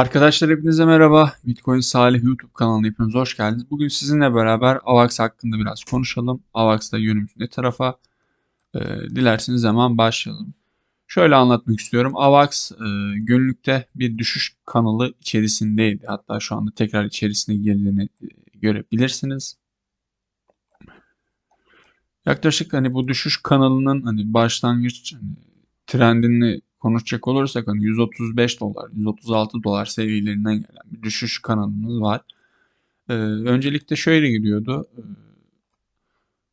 Arkadaşlar hepinize merhaba. Bitcoin Salih YouTube kanalına hepiniz hoş geldiniz. Bugün sizinle beraber AVAX hakkında biraz konuşalım. AVAX'ta yönümüz ne tarafa? Ee, dilerseniz hemen başlayalım. Şöyle anlatmak istiyorum. AVAX e, günlükte bir düşüş kanalı içerisindeydi. Hatta şu anda tekrar içerisine girdiğini e, görebilirsiniz. Yaklaşık hani bu düşüş kanalının hani başlangıç hani, trendini konuşacak olursak hani 135 dolar, 136 dolar seviyelerinden gelen bir düşüş kanalımız var. Ee, öncelikle şöyle gidiyordu. Ee,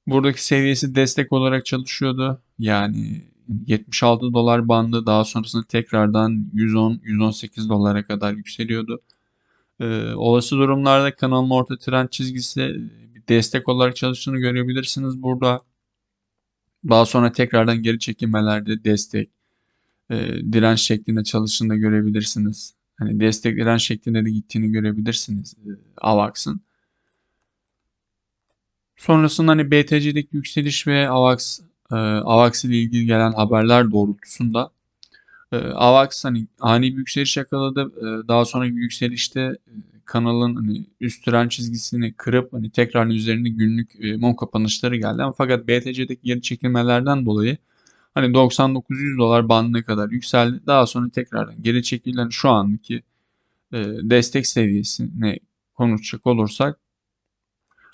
buradaki seviyesi destek olarak çalışıyordu. Yani 76 dolar bandı daha sonrasında tekrardan 110-118 dolara kadar yükseliyordu. Ee, olası durumlarda kanalın orta trend çizgisi bir destek olarak çalıştığını görebilirsiniz burada. Daha sonra tekrardan geri çekilmelerde destek, e, direnç şeklinde çalıştığını da görebilirsiniz. Hani destek direnç şeklinde de gittiğini görebilirsiniz e, AVAX'ın. Sonrasında hani BTC'deki yükseliş ve AVAX e, AVAX ile ilgili gelen haberler doğrultusunda e, AVAX hani ani bir yükseliş yakaladı. E, daha sonra yükselişte e, kanalın hani üst tren çizgisini kırıp hani tekrar üzerinde günlük e, mum kapanışları geldi. Fakat BTC'deki geri çekilmelerden dolayı hani 99-100 dolar bandına kadar yükseldi. Daha sonra tekrardan geri çekilen şu andaki e, destek seviyesine konuşacak olursak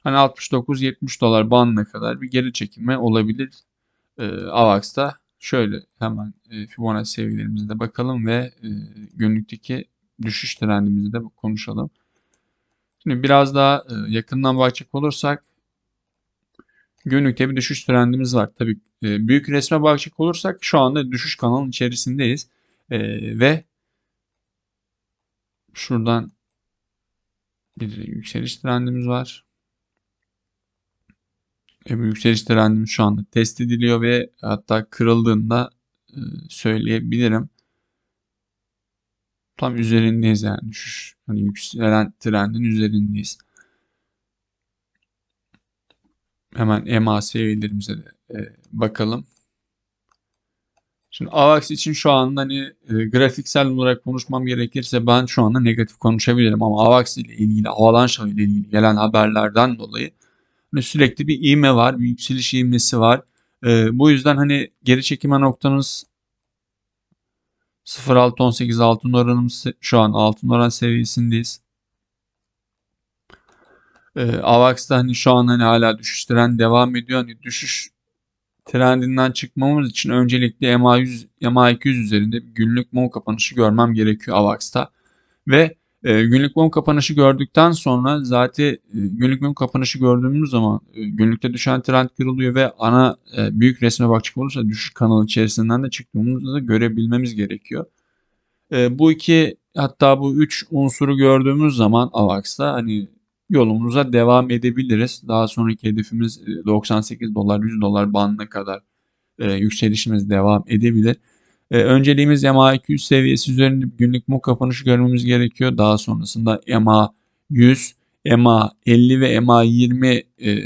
hani 69-70 dolar bandına kadar bir geri çekilme olabilir e, AVAX'ta. Şöyle hemen e, Fibonacci seviyelerimize de bakalım ve e, günlükteki düşüş trendimizi de konuşalım. Şimdi biraz daha e, yakından bakacak olursak günlükte bir düşüş trendimiz var. Tabii e, büyük resme bakacak olursak şu anda düşüş kanalının içerisindeyiz. E, ve şuradan bir yükseliş trendimiz var. E, bu yükseliş trendimiz şu anda test ediliyor ve hatta kırıldığında e, söyleyebilirim. Tam üzerindeyiz yani düşüş. Hani yükselen trendin üzerindeyiz. Hemen EMA seviyelerimize de e, bakalım. Şimdi AVAX için şu anda hani e, grafiksel olarak konuşmam gerekirse ben şu anda negatif konuşabilirim ama AVAX ile ilgili, Avalanche ile ilgili gelen haberlerden dolayı hani sürekli bir ivme var, bir yükseliş ivmesi var. E, bu yüzden hani geri çekime noktamız 0.618 altın oranımız şu an altın oran seviyesindeyiz. E, AVAX'da hani şu an hani hala düşüş trend devam ediyor. Hani düşüş trendinden çıkmamız için öncelikle MA100, MA200 üzerinde günlük mum kapanışı görmem gerekiyor AVAX'ta. Ve e, günlük mum kapanışı gördükten sonra zaten e, günlük mum kapanışı gördüğümüz zaman e, günlükte düşen trend kırılıyor ve ana e, büyük resme bakacak olursa düşüş kanalı içerisinden de çıktığımızda da görebilmemiz gerekiyor. E, bu iki hatta bu üç unsuru gördüğümüz zaman AVAX'ta hani yolumuza devam edebiliriz. Daha sonraki hedefimiz 98 e, dolar 100 dolar bandına kadar e, yükselişimiz devam edebilir. E, önceliğimiz MA 200 seviyesi üzerinde günlük mum kapanışı görmemiz gerekiyor. Daha sonrasında MA 100, MA 50 ve MA 20 e,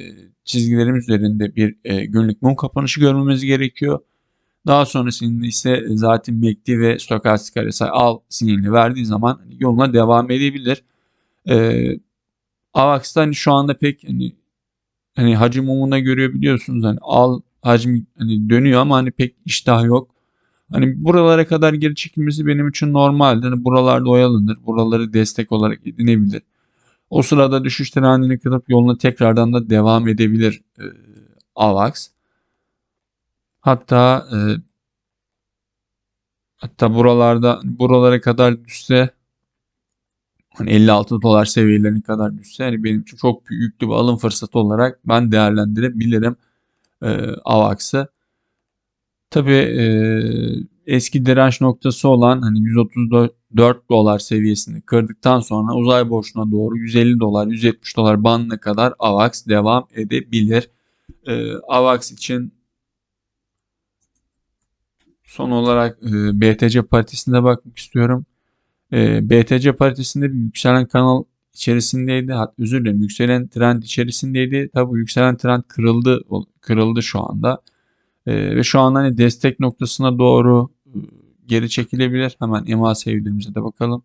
çizgilerimiz üzerinde bir e, günlük mum kapanışı görmemiz gerekiyor. Daha sonrasında ise zaten MACD ve stokastik RSI al sinyalini verdiği zaman yoluna devam edebilir. Ee, AVAX'ta hani şu anda pek hani hani hacim mumuna görüyor biliyorsunuz hani al hacim hani dönüyor ama hani pek iştah yok. Hani buralara kadar geri çekilmesi benim için normaldir. Hani buralarda oyalanır. Buraları destek olarak edinebilir. O sırada düşüş trendini kırıp yoluna tekrardan da devam edebilir e, AVAX. Hatta e, hatta buralarda buralara kadar düşse hani 56 dolar seviyelerine kadar düşse yani benim için çok büyüklü bir alım fırsatı olarak ben değerlendirebilirim e, AVAX'ı. Tabi e, eski direnç noktası olan hani 134 dolar seviyesini kırdıktan sonra uzay boşluğuna doğru 150 dolar 170 dolar bandına kadar AVAX devam edebilir. E, AVAX için son olarak e, BTC paritesine bakmak istiyorum. E, BTC paritesinde bir yükselen kanal içerisindeydi. Hatta özür dilerim yükselen trend içerisindeydi. Tabi yükselen trend kırıldı kırıldı şu anda. E, ve şu an hani destek noktasına doğru e, geri çekilebilir. Hemen EMA sevgilerimize de bakalım.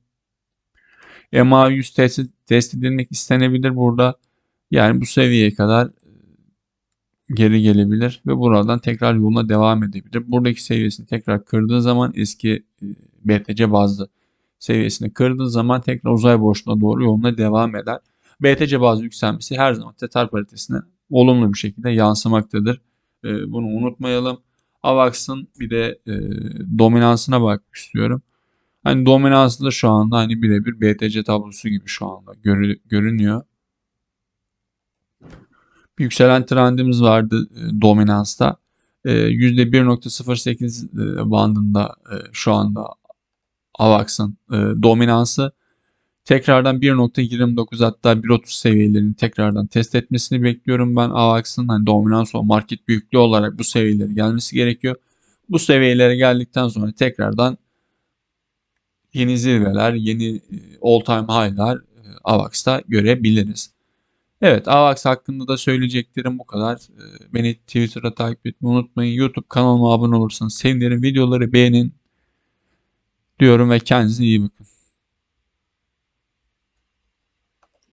MA100 test, test edilmek istenebilir burada. Yani bu seviyeye kadar geri gelebilir ve buradan tekrar yoluna devam edebilir. Buradaki seviyesini tekrar kırdığı zaman eski e, BTC bazlı seviyesini kırdığı zaman tekrar uzay boşluğuna doğru yoluna devam eder. BTC bazlı yükselmesi her zaman Tether paritesine olumlu bir şekilde yansımaktadır. E, bunu unutmayalım. AVAX'ın bir de e, dominansına bakmak istiyorum. Hani dominansı da şu anda hani birebir BTC tablosu gibi şu anda görü- görünüyor. Bir yükselen trendimiz vardı e, dominansta. E, %1.08 e, bandında e, şu anda AVAX'ın e, dominansı. Tekrardan 1.29 hatta 1.30 seviyelerini tekrardan test etmesini bekliyorum ben AVAX'ın. Hani dominans o market büyüklüğü olarak bu seviyelere gelmesi gerekiyor. Bu seviyelere geldikten sonra tekrardan yeni zirveler, yeni all time high'lar e, AVAX'ta görebiliriz. Evet AVAX hakkında da söyleyeceklerim bu kadar. E, Beni Twitter'da takip etmeyi unutmayın. YouTube kanalıma abone olursanız sevinirim. Videoları beğenin diyorum ve kendinize iyi bakın.